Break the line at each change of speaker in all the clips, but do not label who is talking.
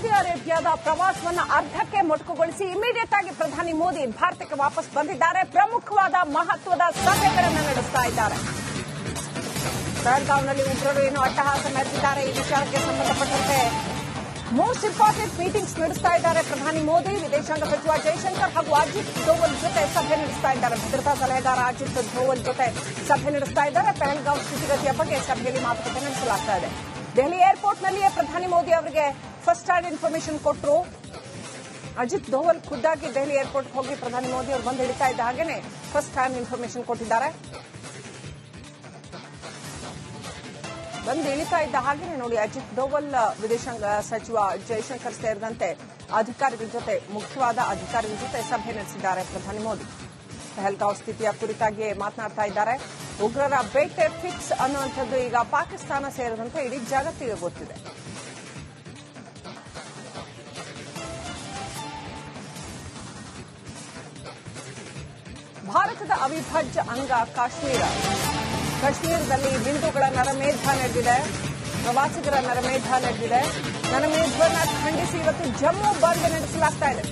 Saudi ಅರೇಬಿಯಾದ ಪ್ರವಾಸವನ್ನು ಅರ್ಧಕ್ಕೆ ಮೊಟಕುಗೊಳಿಸಿ ಇಮಿಡಿಯೇಟ್ ಆಗಿ ಪ್ರಧಾನಿ ಮೋದಿ ಭಾರತಕ್ಕೆ ವಾಪಸ್ ಬಂದಿದ್ದಾರೆ. ಪ್ರಮುಖವಾದ ಮಹತ್ವದ ಸಭೆಗಳನ್ನು ನಡೆಸ್ತಾ ಇದ್ದಾರೆ. ಬೆಳಗಾವ್ನಲ್ಲಿ ಉಗ್ರರು ಏನು ಅಟ್ಟಹಾಸ ನಡೆಸಿದ್ದಾರೆ. ಈ ವಿಚಾರಕ್ಕೆ ಸಂಬಂಧಪಟ್ಟಂತೆ ಮೋಸ್ಟ್ ಇಂಪಾರ್ಟೆಂಟ್ ಮೀಟಿಂಗ್ಸ್ ನಡೆಸ್ತಾ ಇದ್ದಾರೆ ಪ್ರಧಾನಿ ಮೋದಿ. ವಿದೇಶಾಂಗ ಸಚಿವ ಜೈಶಂಕರ್ ಹಾಗೂ ಅಜಿತ್ ದೋವಲ್ ಜೊತೆ ಸಭೆ ನಡೆಸ್ತಾ ಇದ್ದಾರೆ. ಭದ್ರತಾ ಸಲಹೆಗಾರ ಅಜಿತ್ ದೋವಲ್ ಜೊತೆ ಸಭೆ ನಡೆಸ್ತಾ ಇದ್ದಾರೆ. ಪೆಹಲ್ಗಾಂವ್ ಸ್ಥಿತಿಗತಿಯ ಬಗ್ಗೆ ಸಭೆಯಲ್ಲಿ ಮಾತುಕತೆ ನಡೆಸಲಾಗ್ತಾ ಇದೆ. ದೆಹಲಿ ಏರ್ಪೋರ್ಟ್ನಲ್ಲಿಯೇ ಪ್ರಧಾನಿ ಮೋದಿ ಅವರಿಗೆ ಫಸ್ಟ್ ಹ್ಯಾಂಡ್ ಇನ್ಫಾರ್ಮೇಶನ್ ಕೊಟ್ಟರು ಅಜಿತ್ ದೋವಲ್ ಖುದ್ದಾಗಿ ದೆಹಲಿ ಏರ್ಪೋರ್ಟ್ ಹೋಗಿ ಪ್ರಧಾನಿ ಮೋದಿ ಅವರು ಬಂದು ಹಿಡಿತಾ ಇದ್ದ ಹಾಗೇನೆ ಫಸ್ಟ್ ಹ್ಯಾಂಡ್ ಇನ್ಫಾರ್ಮೇಶನ್ ಕೊಟ್ಟಿದ್ದಾರೆ. ಬಂದು ಇಳಿತಾ ಇದ್ದ ಹಾಗೆ ನೋಡಿ, ಅಜಿತ್ ದೋವಲ್ ವಿದೇಶಾಂಗ ಸಚಿವ ಜೈಶಂಕರ್ ಸೇರಿದಂತೆ ಅಧಿಕಾರಿಗಳ ಜೊತೆ, ಮುಖ್ಯವಾದ ಅಧಿಕಾರಿಗಳ ಜೊತೆ ಸಭೆ ನಡೆಸಿದ್ದಾರೆ ಪ್ರಧಾನಿ ಮೋದಿ. ಪಹಲ್ಗಾಂವ್ ಸ್ಥಿತಿಯ ಕುರಿತಾಗಿ ಮಾತನಾಡ್ತಾ ಇದ್ದಾರೆ. ಉಗ್ರರ ಬೇಟೆ ಫಿಕ್ಸ್ ಅನ್ನುವಂಥದ್ದು ಈಗ ಪಾಕಿಸ್ತಾನ ಸೇರಿದಂತೆ ಇಡೀ ಜಗತ್ತಿಗೆ ಗೊತ್ತಿದೆ. ಭಾರತದ ಅವಿಭಾಜ್ಯ ಅಂಗ ಕಾಶ್ಮೀರ. ಕಾಶ್ಮೀರದಲ್ಲಿ ಬಿಂದುಗಳ ನರಮೇಧ ನಡೆದಿದೆ. ಪ್ರವಾಸಿಗರ ನರಮೇಧ ನಡೆದಿದೆ. ನರಮೇಧವನ್ನ ಖಂಡಿಸಿ ಇವತ್ತು ಜಮ್ಮು ಬಂದ್ ನಡೆಸಲಾಗ್ತಾ ಇದೆ.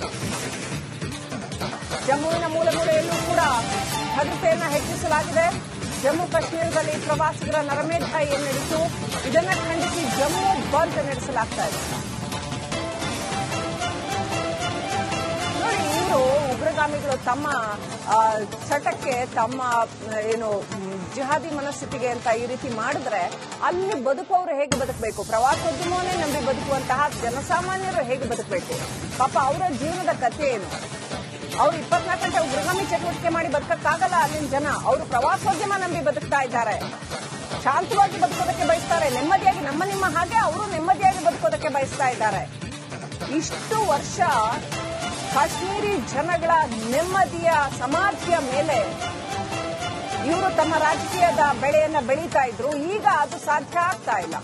ಜಮ್ಮುವಿನ ಮೂಲ ಕೂಡ ಭದ್ರತೆಯನ್ನು ಹೆಚ್ಚಿಸಲಾಗಿದೆ. ಜಮ್ಮು ಕಾಶ್ಮೀರದಲ್ಲಿ ಪ್ರವಾಸಿಗರ ನರಮೇಧ ಏನ್ ನಡೆಸು ಇದನ್ನ ಖಂಡಿಸಿ ಜಮ್ಮು ಬಂದ್ ನಡೆಸಲಾಗ್ತಾ ಇದೆ. ಉಗ್ರಗಾಮಿಗಳು ತಮ್ಮ ಚಟಕ್ಕೆ ತಮ್ಮ, ಏನು, ಜಿಹಾದಿ ಮನಸ್ಥಿತಿಗೆ ಅಂತ ಈ ರೀತಿ ಮಾಡಿದ್ರೆ ಅಲ್ಲಿ ಬದುಕುವವರು ಹೇಗೆ ಬದುಕಬೇಕು? ಪ್ರವಾಸೋದ್ಯಮವನ್ನೇ ನಂಬಿ ಬದುಕುವಂತಹ ಜನಸಾಮಾನ್ಯರು ಹೇಗೆ ಬದುಕಬೇಕು? ಪಾಪ ಅವರ ಜೀವನದ ಕಥೆ ಏನು? ಅವ್ರು ಇಪ್ಪತ್ನಾಲ್ಕು ಗಂಟೆ ಉಗ್ರಗಾಮಿ ಚಟುವಟಿಕೆ ಮಾಡಿ ಬದುಕಕ್ಕಾಗಲ್ಲ ಅಲ್ಲಿನ ಜನ. ಅವರು ಪ್ರವಾಸೋದ್ಯಮ ನಂಬಿ ಬದುಕ್ತಾ ಇದ್ದಾರೆ. ಶಾಂತವಾಗಿ ಬದುಕೋದಕ್ಕೆ ಬಯಸ್ತಾರೆ. ನೆಮ್ಮದಿಯಾಗಿ ನಮ್ಮ ನಿಮ್ಮ ಹಾಗೆ, ಅವರು ನೆಮ್ಮದಿಯಾಗಿ ಬದುಕೋದಕ್ಕೆ ಬಯಸ್ತಾ ಇದ್ದಾರೆ. ಇಷ್ಟು ವರ್ಷ ಕಾಶ್ಮೀರಿ ಜನಗಳ ನೆಮ್ಮದಿಯ ಸಮಾಧಿಯ ಮೇಲೆ ಇವರು ತಮ್ಮ ರಾಜಕೀಯದ ಬೆಳೆಯನ್ನ ಬೆಳೀತಾ ಇದ್ರು. ಈಗ ಅದು ಸಾಧ್ಯ ಆಗ್ತಾ ಇಲ್ಲ.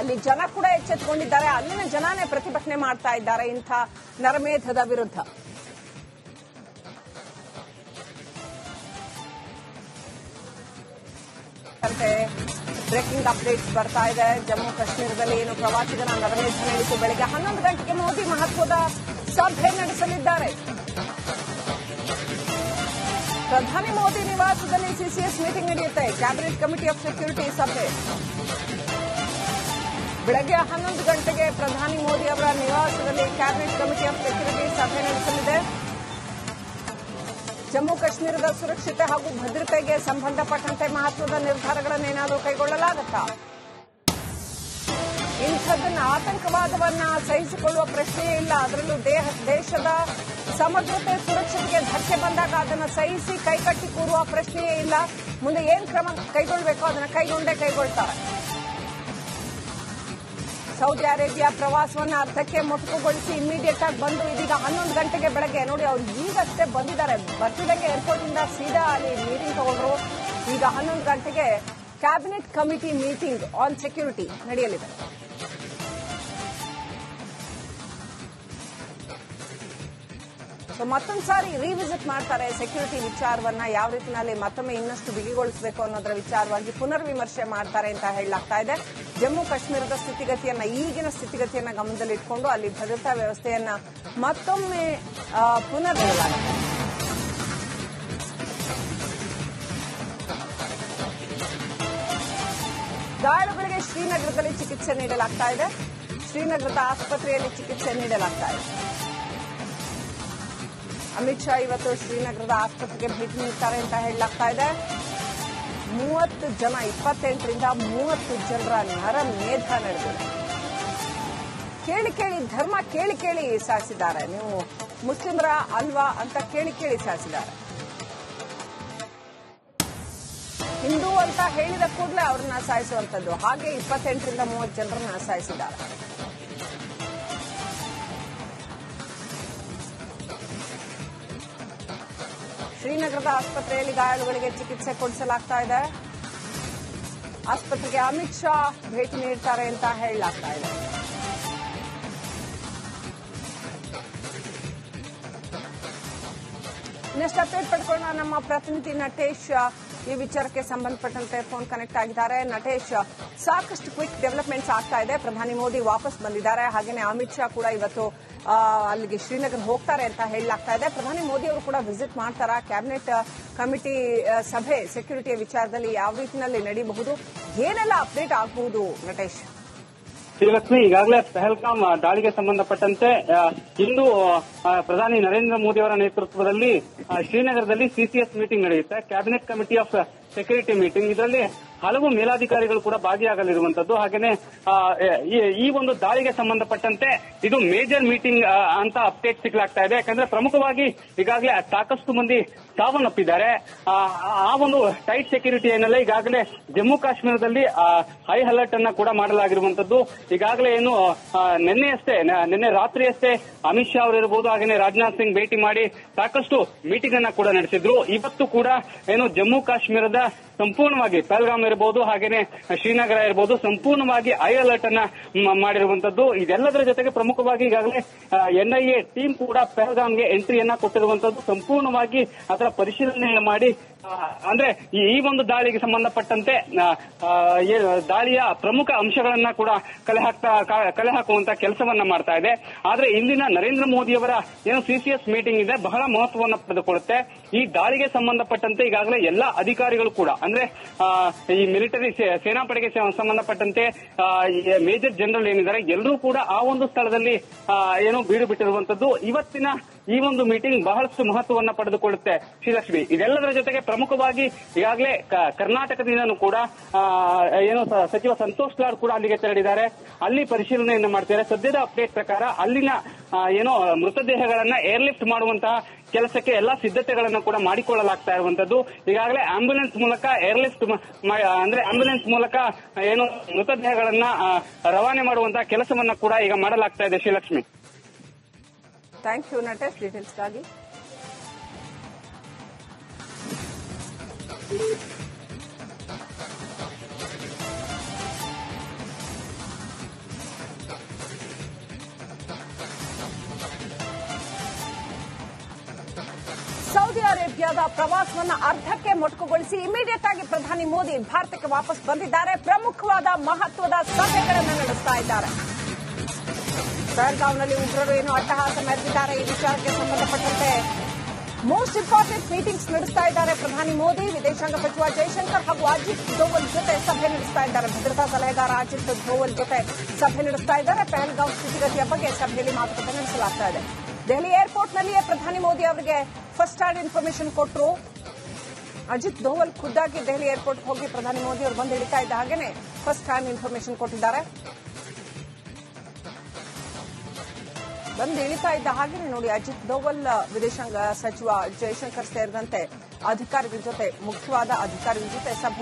ಅಲ್ಲಿ ಜನ ಕೂಡ ಎಚ್ಚೆತ್ತುಕೊಂಡಿದ್ದಾರೆ ಅಲ್ಲಿನ ಜನಾನೇ ಪ್ರತಿಭಟನೆ ಮಾಡ್ತಾ ಇದ್ದಾರೆ ಇಂಥ ನರಮೇಧದ ವಿರುದ್ಧ. ಬ್ರೇಕಿಂಗ್ ಅಪ್ಡೇಟ್ಸ್ ಬರ್ತಾ ಇದೆ. ಜಮ್ಮು ಕಾಶ್ಮೀರದಲ್ಲಿ ಏನು ಪ್ರವಾಸಿಗರ ನರಮೇಧ ನಡೆಯಿತು ಬೆಳಗ್ಗೆ ಹನ್ನೊಂದು ಗಂಟೆಗೆ ಮೋದಿ ಮಹತ್ವದ ಸಭೆ ನಡೆಸಲಿದ್ದಾರೆ. ಪ್ರಧಾನಿ ಮೋದಿ ನಿವಾಸದಲ್ಲಿ ಸಿಸಿಎಸ್ ಮೀಟಿಂಗ್ ನಡೆಯುತ್ತೆ. ಕ್ಯಾಬಿನೆಟ್ ಕಮಿಟಿ ಆಫ್ ಸೆಕ್ಯೂರಿಟಿ ಸಭೆ. ಬೆಳಗ್ಗೆ ಹನ್ನೊಂದು ಗಂಟೆಗೆ ಪ್ರಧಾನಿ ಮೋದಿ ಅವರ ನಿವಾಸದಲ್ಲಿ ಕ್ಯಾಬಿನೆಟ್ ಕಮಿಟಿ ಆಫ್ ಸೆಕ್ಯೂರಿಟಿ ಸಭೆ ನಡೆಸಲಿದೆ. ಜಮ್ಮು ಕಾಶ್ಮೀರದ ಸುರಕ್ಷತೆ ಹಾಗೂ ಭದ್ರತೆಗೆ ಸಂಬಂಧಪಟ್ಟಂತೆ ಮಹತ್ವದ ನಿರ್ಧಾರಗಳನ್ನೇನಾದರೂ ಕೈಗೊಳ್ಳಲಾಗುತ್ತಾ? ಇಂಥದ್ದನ್ನ ಆತಂಕವಾದವನ್ನ ಸಹಿಸಿಕೊಳ್ಳುವ ಪ್ರಶ್ನೆಯೇ ಇಲ್ಲ. ಅದರಲ್ಲೂ ದೇಹ, ದೇಶದ ಸಮಗ್ರತೆ, ಸುರಕ್ಷತೆಗೆ ಧಕ್ಕೆ ಬಂದಾಗ ಅದನ್ನು ಸಹಿಸಿ ಕೈಕಟ್ಟಿ ಕೂರುವ ಪ್ರಶ್ನೆಯೇ ಇಲ್ಲ. ಮುಂದೆ ಏನ್ ಕ್ರಮ ಕೈಗೊಳ್ಳಬೇಕೋ ಅದನ್ನ ಕೈಗೊಂಡೇ ಕೈಗೊಳ್ತಾರೆ. ಸೌದಿ ಅರೇಬಿಯಾ ಪ್ರವಾಸವನ್ನು ಅರ್ಧಕ್ಕೆ ಮೊಟಕುಗೊಳಿಸಿ ಇಮಿಡಿಯೇಟ್ ಆಗಿ ಬಂದು ಇದೀಗ ಹನ್ನೊಂದು ಗಂಟೆಗೆ ಬೆಳಗ್ಗೆ. ನೋಡಿ, ಅವ್ರು ಈಗಷ್ಟೇ ಬಂದಿದ್ದಾರೆ. ಬರ್ತಿದಂಗೆ ಏರ್ಪೋರ್ಟ್ ಇಂದ ಸೀದಾ ಅಲ್ಲಿ ಮೀಟಿಂಗ್ ತಗೊಂಡ್ರು. ಈಗ ಹನ್ನೊಂದು ಗಂಟೆಗೆ cabinet committee meeting on security ನಡೆಯಲಿದೆ. ಸೊ ಮತ್ತೊಂದು ಸಾರಿ ರಿವಿಸಿಟ್ ಮಾಡ್ತಾರೆ ಸೆಕ್ಯೂರಿಟಿ ವಿಚಾರವನ್ನ ಯಾವ ರೀತಿನಲ್ಲಿ ಮತ್ತೊಮ್ಮೆ ಇನ್ನಷ್ಟು ಬಿಗಿಗೊಳಿಸಬೇಕು ಅನ್ನೋದರ ವಿಚಾರವಾಗಿ ಪುನರ್ ವಿಮರ್ಶೆ ಮಾಡ್ತಾರೆ ಅಂತ ಹೇಳಲಾಗ್ತಾ ಇದೆ. ಜಮ್ಮು ಕಾಶ್ಮೀರದ ಸ್ಥಿತಿಗತಿಯನ್ನ, ಈಗಿನ ಸ್ಥಿತಿಗತಿಯನ್ನ ಗಮನದಲ್ಲಿಟ್ಕೊಂಡು ಅಲ್ಲಿ ಭದ್ರತಾ ವ್ಯವಸ್ಥೆಯನ್ನ ಮತ್ತೊಮ್ಮೆ ಪುನರ್ ಗಾಯಾಳುಗಳಿಗೆ ಶ್ರೀನಗರದಲ್ಲಿ ಚಿಕಿತ್ಸೆ ನೀಡಲಾಗ್ತಾ ಇದೆ. ಶ್ರೀನಗರದ ಆಸ್ಪತ್ರೆಯಲ್ಲಿ ಚಿಕಿತ್ಸೆ ನೀಡಲಾಗ್ತಾ ಇದೆ. ಅಮಿತ್ ಶಾ ಇವತ್ತು ಶ್ರೀನಗರದ ಆಸ್ಪತ್ರೆಗೆ ಭೇಟಿ ನೀಡ್ತಾರೆ ಅಂತ ಹೇಳಲಾಗ್ತಾ ಇದೆ. ಮೂವತ್ತು ಜನ, ಇಪ್ಪತ್ತೆಂಟರಿಂದ ಮೂವತ್ತು ಜನರ ನರ ಮೇಧ ನಡೆದಿದೆ. ಕೇಳಿ ಕೇಳಿ, ಧರ್ಮ ಕೇಳಿ ಕೇಳಿ ಸಾಯಿಸಿದ್ದಾರೆ. ನೀವು ಮುಸ್ಲಿಮರ ಅಲ್ವಾ ಅಂತ ಕೇಳಿ ಕೇಳಿ ಸಾಯಿಸಿದ್ದಾರೆ. ಹಿಂದೂ ಅಂತ ಹೇಳಿದ ಕೂಡಲೇ ಅವ್ರನ್ನ ಸಾಯಿಸುವಂಥದ್ದು. ಹಾಗೆ ಇಪ್ಪತ್ತೆಂಟರಿಂದ ಮೂವತ್ತು ಜನರನ್ನ ಸಾಯಿಸಿದ್ದಾರೆ. ಶ್ರೀನಗರದ ಆಸ್ಪತ್ರೆಯಲ್ಲಿ ಗಾಯಾಳುಗಳಿಗೆ ಚಿಕಿತ್ಸೆ ಕೊಡಿಸಲಾಗ್ತಾ ಇದೆ. ಆಸ್ಪತ್ರೆಗೆ ಅಮಿತ್ ಶಾ ಭೇಟಿ ನೀಡ್ತಾರೆ ಅಂತ ಹೇಳಲಾಗ್ತಾ ಇದೆ. ಇನ್ನಷ್ಟು ಅಪ್ಡೇಟ್ ಪಡ್ಕೊಳ್ಳೋಣ. ನಮ್ಮ ಪ್ರತಿನಿಧಿ ನಟೇಶ್ ಈ ವಿಚಾರಕ್ಕೆ ಸಂಬಂಧಪಟ್ಟಂತೆ ಫೋನ್ ಕನೆಕ್ಟ್ ಆಗಿದ್ದಾರೆ. ನಟೇಶ್, ಸಾಕಷ್ಟು ಕ್ವಿಕ್ ಡೆವಲಪ್ಮೆಂಟ್ಸ್ ಆಗ್ತಾ ಇದೆ. ಪ್ರಧಾನಿ ಮೋದಿ ವಾಪಸ್ ಬಂದಿದ್ದಾರೆ. ಹಾಗೆಯೇ ಅಮಿತ್ ಶಾ ಕೂಡ ಇವತ್ತು ಅಲ್ಲಿಗೆ ಶ್ರೀನಗರ್ ಹೋಗ್ತಾರೆ ಅಂತ ಹೇಳಲಾಗ್ತಾ ಇದೆ. ಪ್ರಧಾನಿ ಮೋದಿ ಅವರು ಕೂಡ ವಿಸಿಟ್ ಮಾಡ್ತಾರಾ? ಕ್ಯಾಬಿನೆಟ್ ಕಮಿಟಿ ಸಭೆ ಸೆಕ್ಯೂರಿಟಿಯ ವಿಚಾರದಲ್ಲಿ ಯಾವ ರೀತಿಯಲ್ಲಿ ನಡೀಬಹುದು? ಏನೆಲ್ಲ ಅಪ್ಡೇಟ್ ಆಗಬಹುದು ನಟೇಶ್?
ಶ್ರೀಲಕ್ಷ್ಮಿ ಈಗಾಗಲೇ ಪೆಹಲ್ಗಾಮ್ ದಾಳಿಗೆ ಸಂಬಂಧಪಟ್ಟಂತೆ ಇಂದು ಪ್ರಧಾನಿ ನರೇಂದ್ರ ಮೋದಿ ಅವರ ನೇತೃತ್ವದಲ್ಲಿ ಶ್ರೀನಗರದಲ್ಲಿ ಸಿಸಿಎಸ್ ಮೀಟಿಂಗ್ ನಡೆಯುತ್ತೆ. Cabinet committee of security meeting ಇದರಲ್ಲಿ ಹಲವು ಮೇಲಾಧಿಕಾರಿಗಳು ಕೂಡ ಭಾಗಿಯಾಗಲಿರುವಂತದ್ದು. ಹಾಗೇನೆ ಈ- ಒಂದು ದಾಳಿಗೆ ಸಂಬಂಧಪಟ್ಟಂತೆ ಇದು ಮೇಜರ್ ಮೀಟಿಂಗ್ ಅಂತ ಅಪ್ಡೇಟ್ ಸಿಗ್ಲಾಗ್ತಾ ಇದೆ. ಯಾಕಂದ್ರೆ ಪ್ರಮುಖವಾಗಿ ಈಗಾಗಲೇ ಸಾಕಷ್ಟು ಮಂದಿ ಸಾವನ್ನಪ್ಪಿದ್ದಾರೆ. ಆ ಒಂದು ಟೈಟ್ ಸೆಕ್ಯೂರಿಟಿ ಏನಲ್ಲ, ಈಗಾಗಲೇ ಜಮ್ಮು ಕಾಶ್ಮೀರದಲ್ಲಿ ಹೈ ಅಲರ್ಟ್ ಅನ್ನ ಕೂಡ ಮಾಡಲಾಗಿರುವಂತದ್ದು. ಈಗಾಗಲೇ ಏನು ನಿನ್ನೆಯಷ್ಟೇ ನಿನ್ನೆ ರಾತ್ರಿಯಷ್ಟೇ ಅಮಿತ್ ಶಾ ಅವರು ಇರಬಹುದು ಹಾಗೇನೆ ರಾಜನಾಥ್ ಸಿಂಗ್ ಭೇಟಿ ಮಾಡಿ ಸಾಕಷ್ಟು ಮೀಟಿಂಗ್ ಅನ್ನ ಕೂಡ ನಡೆಸಿದ್ರು. ಇವತ್ತು ಕೂಡ ಏನು ಜಮ್ಮು ಕಾಶ್ಮೀರದ ಸಂಪೂರ್ಣವಾಗಿ ಪಹಲ್ಗಾಮ್ ಇರಬಹುದು ಹಾಗೇನೆ ಶ್ರೀನಗರ ಇರಬಹುದು ಸಂಪೂರ್ಣವಾಗಿ ಹೈ ಅಲರ್ಟ್ ಅನ್ನ ಮಾಡಿರುವಂತದ್ದು. ಇದೆಲ್ಲದರ ಜೊತೆಗೆ ಪ್ರಮುಖವಾಗಿ ಈಗಾಗಲೇ ಎನ್ಐಎ ಟೀಮ್ ಕೂಡ ಪೆಹಲ್ಗಾಮ್ಗೆ ಎಂಟ್ರಿಯನ್ನ ಕೊಟ್ಟಿರುವಂತದ್ದು. ಸಂಪೂರ್ಣವಾಗಿ ಅದರ ಪರಿಶೀಲನೆ ಮಾಡಿ ಅಂದ್ರೆ ಈ ಒಂದು ದಾಳಿಗೆ ಸಂಬಂಧಪಟ್ಟಂತೆ ದಾಳಿಯ ಪ್ರಮುಖ ಅಂಶಗಳನ್ನ ಕೂಡ ಕಲೆ ಹಾಕ್ತಾ ಕಲೆ ಹಾಕುವಂತ ಕೆಲಸವನ್ನ ಮಾಡ್ತಾ ಇದೆ. ಆದ್ರೆ ಇಂದಿನ ನರೇಂದ್ರ ಮೋದಿಯವರ ಏನು ಸಿಸಿಎಸ್ ಮೀಟಿಂಗ್ ಇದೆ, ಬಹಳ ಮಹತ್ವವನ್ನು ಪಡೆದುಕೊಳ್ಳುತ್ತೆ. ಈ ದಾಳಿಗೆ ಸಂಬಂಧಪಟ್ಟಂತೆ ಈಗಾಗಲೇ ಎಲ್ಲಾ ಅಧಿಕಾರಿಗಳು ಕೂಡ, ಅಂದ್ರೆ ಈ ಮಿಲಿಟರಿ ಸೇನಾಪಡೆಗೆ ಸಂಬಂಧಪಟ್ಟಂತೆ ಮೇಜರ್ ಜನರಲ್ ಏನಿದ್ದಾರೆ, ಎಲ್ಲರೂ ಕೂಡ ಆ ಒಂದು ಸ್ಥಳದಲ್ಲಿ ಏನು ಬೀಡು ಬಿಟ್ಟಿರುವಂತದ್ದು. ಇವತ್ತಿನ ಈ ಒಂದು ಮೀಟಿಂಗ್ ಬಹಳಷ್ಟು ಮಹತ್ವವನ್ನ ಪಡೆದುಕೊಳ್ಳುತ್ತೆ, ಶ್ರೀಲಕ್ಷ್ಮಿ. ಇದೆಲ್ಲದರ ಜೊತೆಗೆ ಪ್ರಮುಖವಾಗಿ ಈಗಾಗಲೇ ಕರ್ನಾಟಕದಿಂದನೂ ಕೂಡ ಏನು ಸಚಿವ ಸಂತೋಷ್ ಲಾಡ್ ಕೂಡ ಅಲ್ಲಿಗೆ ತೆರಳಿದ್ದಾರೆ. ಅಲ್ಲಿ ಪರಿಶೀಲನೆಯನ್ನು ಮಾಡ್ತಿದ್ದಾರೆ. ಸದ್ಯದ ಅಪ್ಡೇಟ್ ಪ್ರಕಾರ ಅಲ್ಲಿನ ಏನು ಮೃತದೇಹಗಳನ್ನ ಏರ್ಲಿಫ್ಟ್ ಮಾಡುವಂತಹ ಕೆಲಸಕ್ಕೆ ಎಲ್ಲಾ ಸಿದ್ಧತೆಗಳನ್ನು ಕೂಡ ಮಾಡಿಕೊಳ್ಳಲಾಗ್ತಾ ಇರುವಂತದ್ದು ಈಗಾಗಲೇ ಆಂಬ್ಯುಲೆನ್ಸ್ ಮೂಲಕ ಏರ್ಲಿಫ್ಟ್ ಅಂದ್ರೆ ಆಂಬ್ಯುಲೆನ್ಸ್ ಮೂಲಕ ಏನು ಮೃತದೇಹಗಳನ್ನ ರವಾನೆ ಮಾಡುವಂತಹ ಕೆಲಸವನ್ನ ಕೂಡ ಈಗ ಮಾಡಲಾಗ್ತಾ ಇದೆ ಶ್ರೀಲಕ್ಷ್ಮಿ.
ಥ್ಯಾಂಕ್ ಯು ನಟೇಶ್ ಡೀಟೇಲ್ಸ್ಗಾಗಿ ಸೌದಿ ಅರೇಬಿಯಾದ ಪ್ರವಾಸವನ್ನ ಅರ್ಧಕ್ಕೆ ಮೊಟಕುಗೊಳಿಸಿ ಇಮಿಡಿಯೇಟ್ ಆಗಿ ಪ್ರಧಾನಿ ಮೋದಿ ಭಾರತಕ್ಕೆ ವಾಪಸ್ ಬಂದಿದ್ದಾರೆ. ಪ್ರಮುಖವಾದ ಮಹತ್ವದ ಸಭೆಗಳನ್ನು ನಡೆಸ್ತಾ ಇದ್ದಾರೆ. ಬೆಳಗಾವಿನಲ್ಲಿ ಉಗ್ರರು ಏನು ಅಟ್ಟಹಾಸ ಮೆರೆದಿದ್ದಾರೆ ಈ ವಿಚಾರಕ್ಕೆ ಸಂಬಂಧಪಟ್ಟಂತೆ ಮೋಸ್ಟ್ ಇಂಪಾರ್ಟೆಂಟ್ ಮೀಟಿಂಗ್ಸ್ ನಡೆಸ್ತಾ ಇದ್ದಾರೆ. ಪ್ರಧಾನಿ ಮೋದಿ, ವಿದೇಶಾಂಗ ಸಚಿವ ಜೈಶಂಕರ್ ಹಾಗೂ ಅಜಿತ್ ದೋವಲ್ ಜೊತೆ ಸಭೆ ನಡೆಸ್ತಾ ಇದ್ದಾರೆ. ಭದ್ರತಾ ಸಲಹೆಗಾರ ಅಜಿತ್ ದೋವಲ್ ಜೊತೆ ಸಭೆ ನಡೆಸ್ತಾ ಇದ್ದಾರೆ. ಪಹಲ್ಗಾಂವ್ ಸ್ಥಿತಿಗತಿಯ ಬಗ್ಗೆ ಸಭೆಯಲ್ಲಿ ಮಾತುಕತೆ ನಡೆಸಲಾಗ್ತಾ ಇದೆ. ದೆಹಲಿ ಏರ್ಪೋರ್ಟ್ನಲ್ಲಿಯೇ ಪ್ರಧಾನಿ ಮೋದಿ ಅವರಿಗೆ ಫಸ್ಟ್ ಹ್ಯಾಂಡ್ ಇನ್ಫಾರ್ಮೇಶನ್ ಕೊಟ್ಟರು ಅಜಿತ್ ದೋವಲ್ ಖುದ್ದಾಗಿ ದೆಹಲಿ ಏರ್ಪೋರ್ಟ್ ಹೋಗಿ ಪ್ರಧಾನಿ ಮೋದಿ ಅವರು ಬಂದು ಇಳಿತಾ ಇದ್ದ ಹಾಗೇನೆ ಫಸ್ಟ್ ಹ್ಯಾಂಡ್ ಇನ್ಫಾರ್ಮೇಶನ್ ಕೊಟ್ಟಿದ್ದಾರೆ. ಬಂದು ಇಳಿತಾ ಇದ್ದ ಹಾಗೆ ನೋಡಿ ಅಜಿತ್ ದೋವಲ್, ವಿದೇಶಾಂಗ ಸಚಿವ ಜೈಶಂಕರ್ ಸೇರಿದಂತೆ ಅಧಿಕಾರಿಗಳ ಜೊತೆ, ಮುಖ್ಯವಾದ ಅಧಿಕಾರಿಗಳ ಜೊತೆ ಸಭೆ